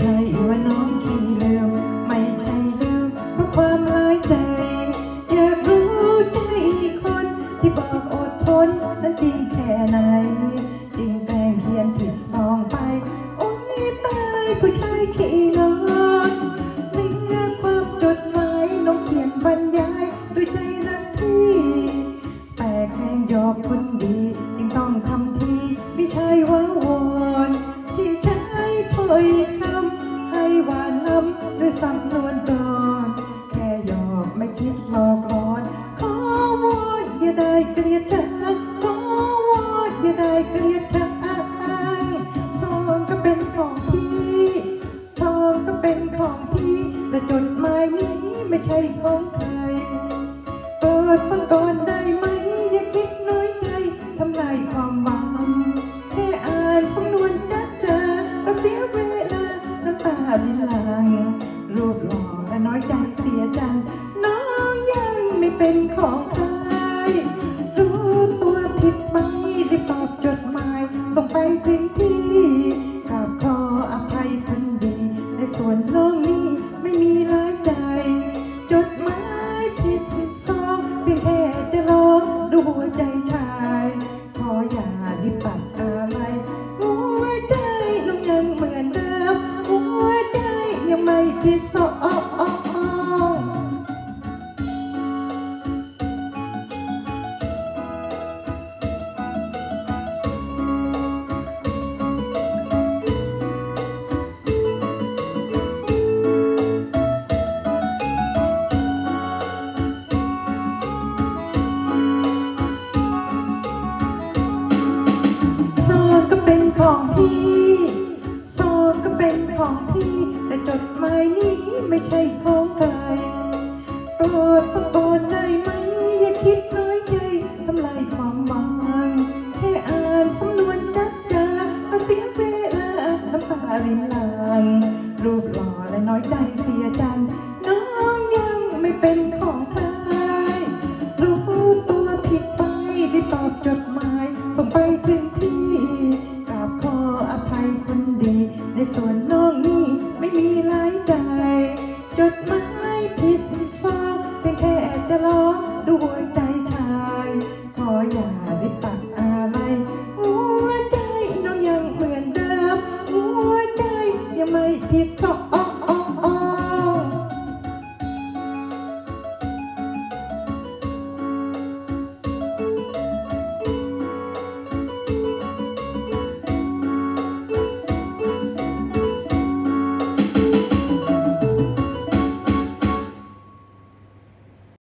ช่ว่าน้องขี้ลืม ไม่ใช่ลืมเพราะความลอยใจ อยากรู้ใจคนที่บอกอดทนนั้นจริงแค่ไหน จริงแกล้งเพียนผิดซองไป โอ้ยตายผู้ชายขี่งอนในเนื้อความจดหมายน้องเขียนบรรยาย เกลียดเธซองก็เป็นของพี่ซองก็เป็นของพี่ แต่จดหมนี้ไม่ใช่ของใครโปรดฟังก่อนไดไหม อย่าคิดน้อยใจทำลายความหวังแค่อ่านคำนวนจ้ก็เสียเวลาน้ำตาลินลางรูปหล่อและน้อยใจเสียจน้องยังไม่เป็นของใคราย เป็นของพี่แต่จดหมายนี้ไม่ใช่ของใครโปรดฟังก่อนได้ไหม อย่าคิดน้อยใจทำลายความหวังแค่อ่านคำนวณจัดจาก็เสียเวลาน้ำตารินหลังรูปหล่อและน้อยใจเสียจังน้องยังไม่เป็นของใครรู้ตัวผิดไปได้ตอบจดหมายส่งไปถึงพี่ ลิปักอะไร หัวใจน้องยังเหมือนเดิม หัวใจยังไม่ผิดสอ